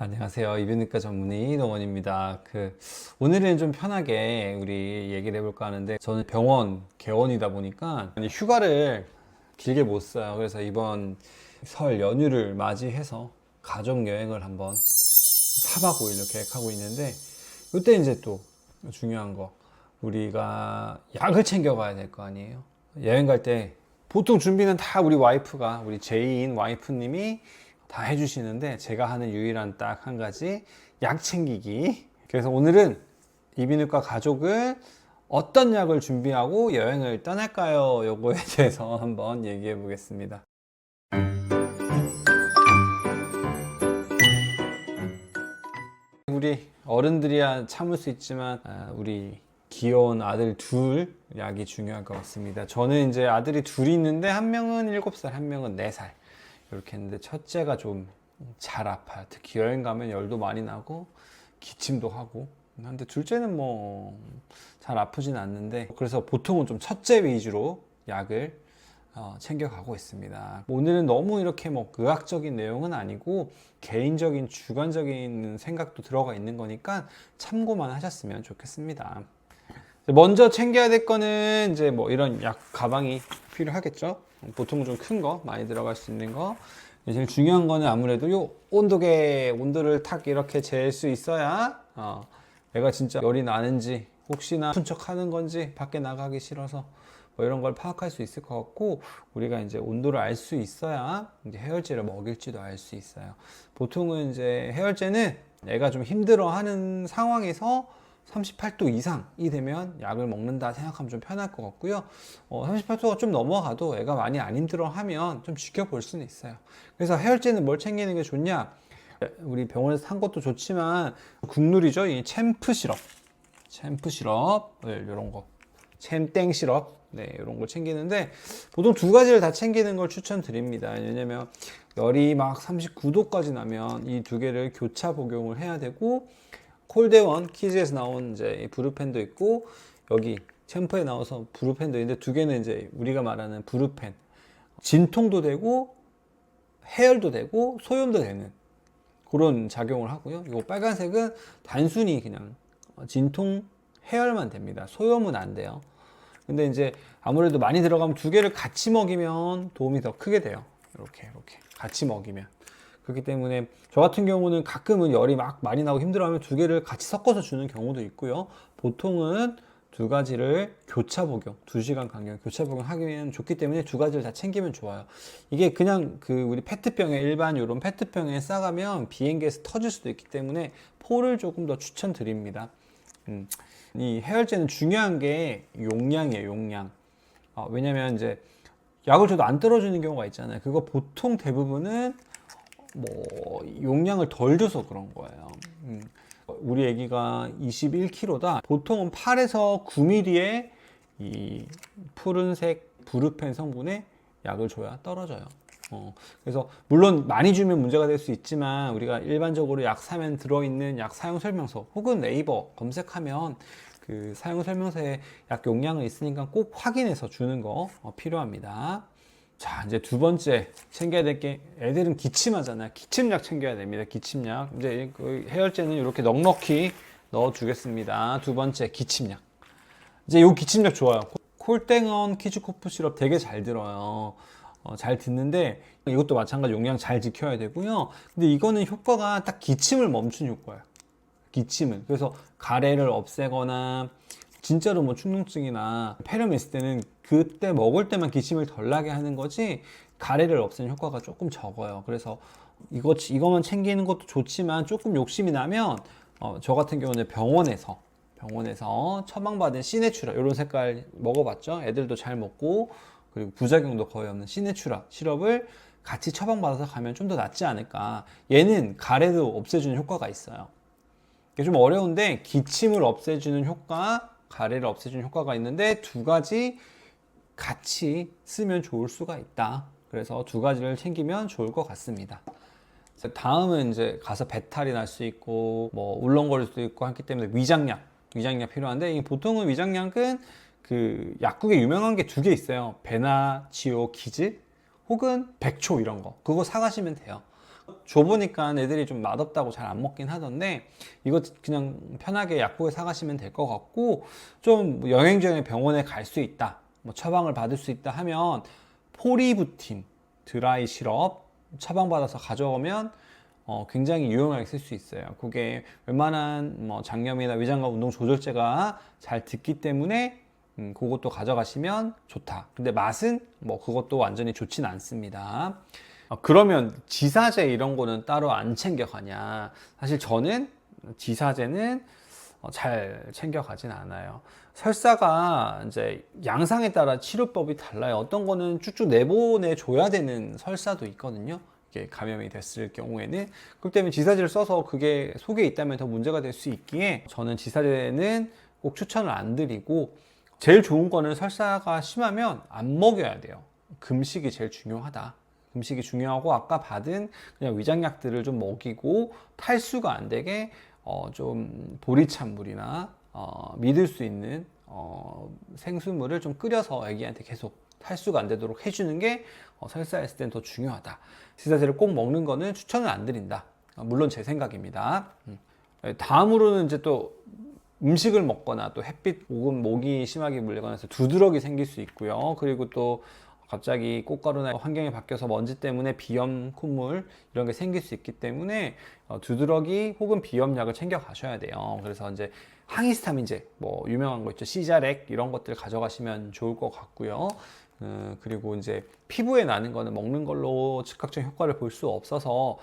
안녕하세요. 이비인후과 전문의 이동원입니다. 그 오늘은 좀 편하게 우리 얘기를 해볼까 하는데 저는 병원 개원이다 보니까 휴가를 길게 못 써요. 그래서 이번 설 연휴를 맞이해서 가족 여행을 한번 4박 5일로 계획하고 있는데 이때 이제 또 중요한 거 우리가 약을 챙겨가야 될 거 아니에요. 여행 갈 때 보통 준비는 다 우리 와이프가 우리 제이인 와이프님이 다 해주시는데 제가 하는 유일한 딱 한 가지 약 챙기기. 그래서 오늘은 이비인후과 가족을 어떤 약을 준비하고 여행을 떠날까요? 요거에 대해서 한번 얘기해 보겠습니다. 우리 어른들이야 참을 수 있지만 아, 우리 귀여운 아들 둘 약이 중요할 것 같습니다. 저는 이제 아들이 둘이 있는데 한 명은 7살, 한 명은 4살. 이렇게 했는데 첫째가 좀 잘 아파요. 특히 여행 가면 열도 많이 나고 기침도 하고. 근데 둘째는 뭐 잘 아프진 않는데 그래서 보통은 좀 첫째 위주로 약을 어, 챙겨가고 있습니다. 오늘은 너무 이렇게 뭐 의학적인 내용은 아니고 개인적인 주관적인 생각도 들어가 있는 거니까 참고만 하셨으면 좋겠습니다. 먼저 챙겨야 될 거는 이제 뭐 이런 약 가방이 필요하겠죠. 보통 좀 큰 거, 많이 들어갈 수 있는 거. 제일 중요한 거는 아무래도 요 온도계, 온도를 탁 이렇게 잴 수 있어야 어, 내가 진짜 열이 나는지 혹시나 순척하는 건지 밖에 나가기 싫어서 뭐 이런 걸 파악할 수 있을 것 같고 우리가 이제 온도를 알 수 있어야 이제 해열제를 먹일지도 알 수 있어요. 보통은 이제 해열제는 애가 좀 힘들어하는 상황에서 38도 이상이 되면 약을 먹는다 생각하면 좀 편할 것 같고요. 어, 38도가 좀 넘어가도 애가 많이 안 힘들어하면 좀 지켜볼 수는 있어요. 그래서 해열제는 뭘 챙기는 게 좋냐? 우리 병원에서 산 것도 좋지만 국룰이죠. 이 챔프 시럽, 챔프 시럽, 네, 이런 거, 챔땡 시럽, 네, 이런 걸 챙기는데 보통 두 가지를 다 챙기는 걸 추천드립니다. 왜냐면 열이 막 39도까지 나면 이 두 개를 교차 복용을 해야 되고 콜데원 키즈에서 나온 이제 이 브루펜도 있고 여기 챔프에 나와서 브루펜도 있는데 두 개는 이제 우리가 말하는 브루펜 진통도 되고 해열도 되고 소염도 되는 그런 작용을 하고요. 이거 빨간색은 단순히 그냥 진통 해열만 됩니다. 소염은 안 돼요. 근데 이제 아무래도 많이 들어가면 두 개를 같이 먹이면 도움이 더 크게 돼요. 이렇게 이렇게 같이 먹이면. 그렇기 때문에 저 같은 경우는 가끔은 열이 막 많이 나고 힘들어하면 두 개를 같이 섞어서 주는 경우도 있고요. 보통은 두 가지를 교차 복용, 두 시간 간격 교차 복용하기면 좋기 때문에 두 가지를 다 챙기면 좋아요. 이게 그냥 그 우리 페트병에 일반 이런 페트병에 싸가면 비행기에서 터질 수도 있기 때문에 포를 조금 더 추천드립니다. 음, 이 해열제는 중요한 게 용량이에요, 용량. 어, 왜냐면 이제 약을 줘도 안 떨어지는 경우가 있잖아요. 그거 보통 대부분은 뭐 용량을 덜 줘서 그런 거예요. 음. 우리 애기가 21kg다. 보통은 8에서 9mm의 이 푸른색 브루펜 성분의 약을 줘야 떨어져요. 어, 그래서 물론 많이 주면 문제가 될 수 있지만 우리가 일반적으로 약 사면 들어있는 약 사용 설명서 혹은 네이버 검색하면 그 사용 설명서에 약 용량이 있으니까 꼭 확인해서 주는 거 어, 필요합니다. 자, 이제 두 번째 챙겨야 될 게 애들은 기침하잖아요. 기침약 챙겨야 됩니다. 기침약. 이제 그 해열제는 이렇게 넉넉히 넣어 주겠습니다. 두 번째 기침약. 이제 요 기침약 좋아요. 콜땡언 키즈코프 시럽 되게 잘 들어요. 어, 잘 듣는데 이것도 마찬가지 용량 잘 지켜야 되고요. 근데 이거는 효과가 딱 기침을 멈춘 효과예요. 기침을. 그래서 가래를 없애거나 진짜로 뭐 충농증이나 폐렴 있을 때는 그때 먹을 때만 기침을 덜 나게 하는 거지 가래를 없애는 효과가 조금 적어요. 그래서 이거 이거만 챙기는 것도 좋지만 조금 욕심이 나면 어, 저 같은 경우는 병원에서 병원에서 처방받은 시네추라 이런 색깔 먹어봤죠. 애들도 잘 먹고 그리고 부작용도 거의 없는 시네추라 시럽을 같이 처방받아서 가면 좀 더 낫지 않을까. 얘는 가래도 없애주는 효과가 있어요. 이게 좀 어려운데 기침을 없애주는 효과, 가래를 없애주는 효과가 있는데 두 가지 같이 쓰면 좋을 수가 있다. 그래서 두 가지를 챙기면 좋을 것 같습니다. 다음은 이제 가서 배탈이 날 수 있고 뭐 울렁거릴 수도 있고 하기 때문에 위장약, 위장약 필요한데 이 보통은 위장약은 그 약국에 유명한 게 두 개 있어요. 베나치오 키즈 혹은 백초 이런 거 그거 사가시면 돼요. 줘보니까 애들이 좀 맛없다고 잘 안 먹긴 하던데 이거 그냥 편하게 약국에 사가시면 될 것 같고 좀 여행중에 병원에 갈 수 있다 뭐 처방을 받을 수 있다 하면 포리부틴 드라이 시럽 처방받아서 가져오면 어, 굉장히 유용하게 쓸 수 있어요. 그게 웬만한 뭐 장염이나 위장관 운동 조절제가 잘 듣기 때문에 음, 그것도 가져가시면 좋다. 근데 맛은 뭐 그것도 완전히 좋진 않습니다. 어, 그러면 지사제 이런 거는 따로 안 챙겨가냐? 사실 저는 지사제는 어, 잘 챙겨가진 않아요. 설사가 이제 양상에 따라 치료법이 달라요. 어떤 거는 쭉쭉 내보내 줘야 되는 설사도 있거든요. 이게 감염이 됐을 경우에는 그렇기 때문에 지사제를 써서 그게 속에 있다면 더 문제가 될 수 있기에 저는 지사제는 꼭 추천을 안 드리고 제일 좋은 거는 설사가 심하면 안 먹여야 돼요. 금식이 제일 중요하다. 금식이 중요하고 아까 받은 그냥 위장약들을 좀 먹이고 탈수가 안 되게 어, 좀 보리찬 물이나 어, 믿을 수 있는 어, 생수물을 좀 끓여서 아기한테 계속 탈수가 안 되도록 해주는 게 어, 설사했을 땐 더 중요하다. 지사제를 꼭 먹는 거는 추천을 안 드린다. 어, 물론 제 생각입니다. 음. 네, 다음으로는 이제 또 음식을 먹거나 또 햇빛 혹은 모기 심하게 물리거나 해서 두드러기 생길 수 있고요. 그리고 또 갑자기 꽃가루나 환경이 바뀌어서 먼지 때문에 비염, 콧물 이런 게 생길 수 있기 때문에 어, 두드러기 혹은 비염약을 챙겨 가셔야 돼요. 그래서 이제 항히스타민제 뭐 유명한 거 있죠. 시자렉 이런 것들 가져가시면 좋을 것 같고요. 어, 그리고 이제 피부에 나는 거는 먹는 걸로 즉각적인 효과를 볼 수 없어서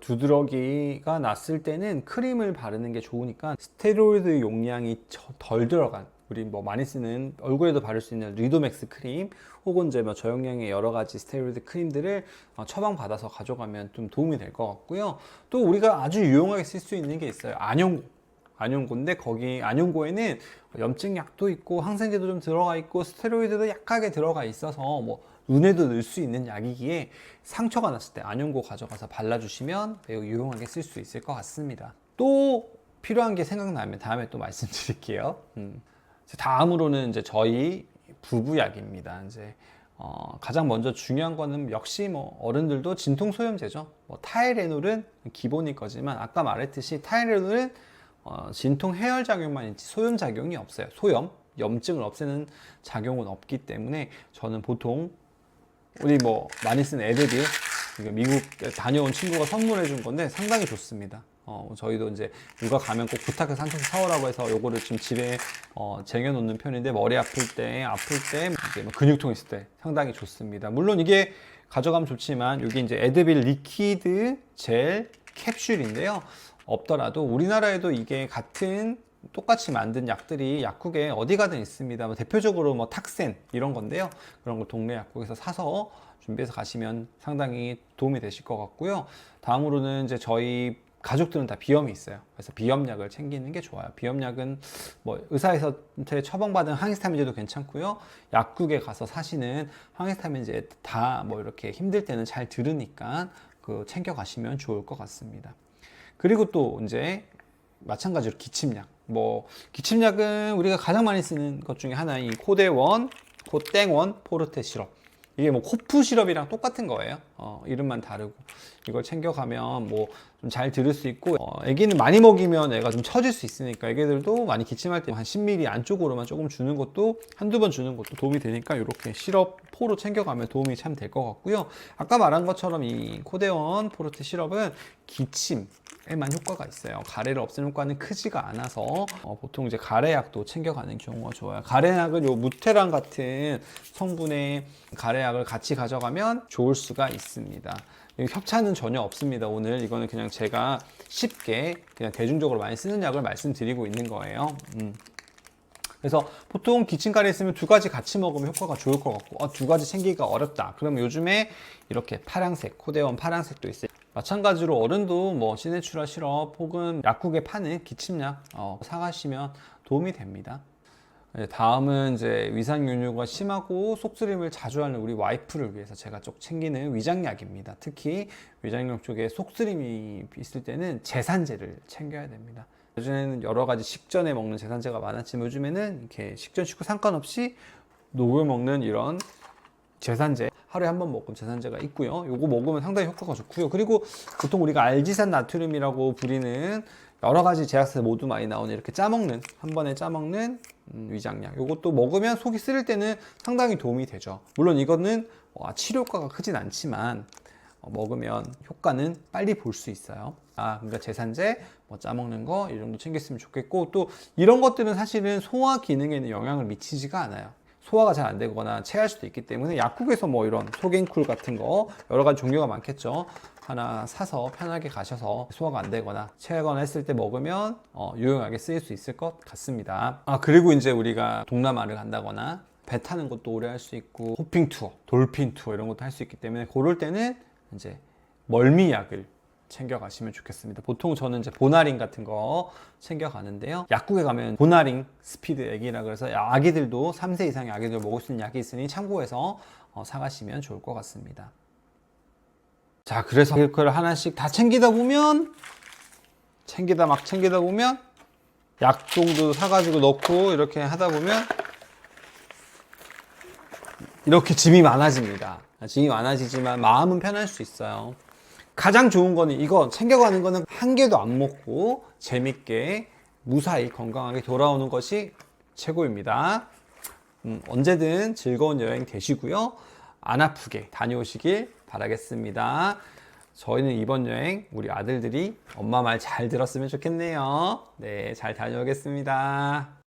두드러기가 났을 때는 크림을 바르는 게 좋으니까 스테로이드 용량이 저- 덜 들어간 우리 뭐 많이 쓰는 얼굴에도 바를 수 있는 리도맥스 크림 혹은 이제 뭐 저용량의 여러 가지 스테로이드 크림들을 어, 처방 받아서 가져가면 좀 도움이 될 것 같고요. 또 우리가 아주 유용하게 쓸 수 있는 게 있어요. 안용고. 안용고인데 거기 안용고에는 염증약도 있고 항생제도 좀 들어가 있고 스테로이드도 약하게 들어가 있어서 뭐 눈에도 넣을 수 있는 약이기에 상처가 났을 때 안용고 가져가서 발라주시면 매우 유용하게 쓸 수 있을 것 같습니다. 또 필요한 게 생각나면 다음에 또 말씀드릴게요. 음. 다음으로는 이제 저희 부부약입니다. 이제 어, 가장 먼저 중요한 거는 역시 뭐 어른들도 진통 소염제죠. 뭐 타이레놀은 기본일 거지만 아까 말했듯이 타이레놀은 어, 진통 해열 작용만 있지 소염 작용이 없어요. 소염, 염증을 없애는 작용은 없기 때문에 저는 보통 우리 뭐 많이 쓰는 이거 미국 다녀온 친구가 선물해 준 건데 상당히 좋습니다. 어, 저희도 이제 육아 가면 꼭 부탁해서 한 통씩 사오라고 해서 요거를 지금 집에 어, 쟁여놓는 편인데 머리 아플 때, 아플 때, 이제 뭐 근육통 있을 때 상당히 좋습니다. 물론 이게 가져가면 좋지만 여기 이제 에드빌 리퀴드 젤 캡슐인데요. 없더라도 우리나라에도 이게 같은 똑같이 만든 약들이 약국에 어디 가든 있습니다. 뭐 대표적으로 뭐 탁센 이런 건데요. 그런 거 동네 약국에서 사서 준비해서 가시면 상당히 도움이 되실 것 같고요. 다음으로는 이제 저희 가족들은 다 비염이 있어요. 그래서 비염약을 챙기는 게 좋아요. 비염약은 뭐 의사한테 처방받은 항히스타민제도 괜찮고요. 약국에 가서 사시는 항히스타민제 다 뭐 이렇게 힘들 때는 잘 들으니까 그 챙겨 가시면 좋을 것 같습니다. 그리고 또 이제 마찬가지로 기침약. 뭐 기침약은 우리가 가장 많이 쓰는 것 중에 하나인 코데원, 코땡원, 포르테 시럽. 이게 뭐 코프 시럽이랑 똑같은 거예요. 어, 이름만 다르고 이걸 챙겨가면 뭐 좀 잘 들을 수 있고 어, 애기는 많이 먹이면 애가 좀 처질 수 있으니까 애기들도 많이 기침할 때 한 10ml 안쪽으로만 조금 주는 것도 한두 번 주는 것도 도움이 되니까 이렇게 시럽 포로 챙겨가면 도움이 참 될 것 같고요. 아까 말한 것처럼 이 코데원 포르테 시럽은 기침 에만 효과가 있어요. 가래를 없애는 효과는 크지가 않아서 어, 보통 이제 가래약도 챙겨가는 경우가 좋아요. 가래약은 요 무테란 같은 성분의 가래약을 같이 가져가면 좋을 수가 있습니다. 이 협찬은 전혀 없습니다. 오늘 이거는 그냥 제가 쉽게 그냥 대중적으로 많이 쓰는 약을 말씀드리고 있는 거예요. 음. 그래서 보통 기침가래 있으면 두 가지 같이 먹으면 효과가 좋을 것 같고 어, 두 가지 챙기기가 어렵다. 그러면 요즘에 이렇게 파랑색, 코데원 파랑색도 있어요. 마찬가지로 어른도 뭐 시네추라 시럽 혹은 약국에 파는 기침약 어, 사가시면 도움이 됩니다. 네, 다음은 이제 위산균류가 심하고 속쓰림을 자주 하는 우리 와이프를 위해서 제가 쭉 챙기는 위장약입니다. 특히 위장약 쪽에 속쓰림이 있을 때는 제산제를 챙겨야 됩니다. 요즘에는 여러 가지 식전에 먹는 제산제가 많았지만 요즘에는 이렇게 식전 식후 상관없이 녹여 먹는 이런 제산제 하루에 한 번 먹으면 제산제가 있고요. 요거 먹으면 상당히 효과가 좋고요. 그리고 보통 우리가 알지산 나트륨이라고 부리는 여러 가지 제약사에 모두 많이 나오는 이렇게 짜먹는 한 번에 짜먹는 음, 위장약 요것도 먹으면 속이 쓰릴 때는 상당히 도움이 되죠. 물론 이거는 어, 치료 효과가 크진 않지만 어, 먹으면 효과는 빨리 볼 수 있어요. 아, 그러니까 제산제, 뭐 짜먹는 거 이 정도 챙겼으면 좋겠고 또 이런 것들은 사실은 소화 기능에는 영향을 미치지가 않아요. 소화가 잘 안 되거나 체할 수도 있기 때문에 약국에서 뭐 이런 소겐쿨 같은 거 여러 가지 종류가 많겠죠. 하나 사서 편하게 가셔서 소화가 안 되거나 체하거나 했을 때 먹으면 어, 유용하게 쓰일 수 있을 것 같습니다. 아 그리고 이제 우리가 동남아를 간다거나 배 타는 것도 오래 할 수 있고 호핑 투어, 돌핀 투어 이런 것도 할 수 있기 때문에 그럴 때는 이제 멀미약을 챙겨 가시면 좋겠습니다. 보통 저는 이제 보나린 같은 거 챙겨 가는데요. 약국에 가면 보나린 스피드 액이라 그래서 아기들도 3세 이상의 아기들 먹을 수 있는 약이 있으니 참고해서 어, 사가시면 좋을 것 같습니다. 자, 그래서 그걸 하나씩 다 챙기다 보면 챙기다 막 챙기다 보면 약종도 사가지고 넣고 이렇게 하다 보면 이렇게 짐이 많아집니다. 짐이 많아지지만 마음은 편할 수 있어요. 가장 좋은 거는 이거 챙겨가는 거는 한 개도 안 먹고 재밌게 무사히 건강하게 돌아오는 것이 최고입니다. 음, 언제든 즐거운 여행 되시고요. 안 아프게 다녀오시길 바라겠습니다. 저희는 이번 여행 우리 아들들이 엄마 말 잘 들었으면 좋겠네요. 네, 잘 다녀오겠습니다.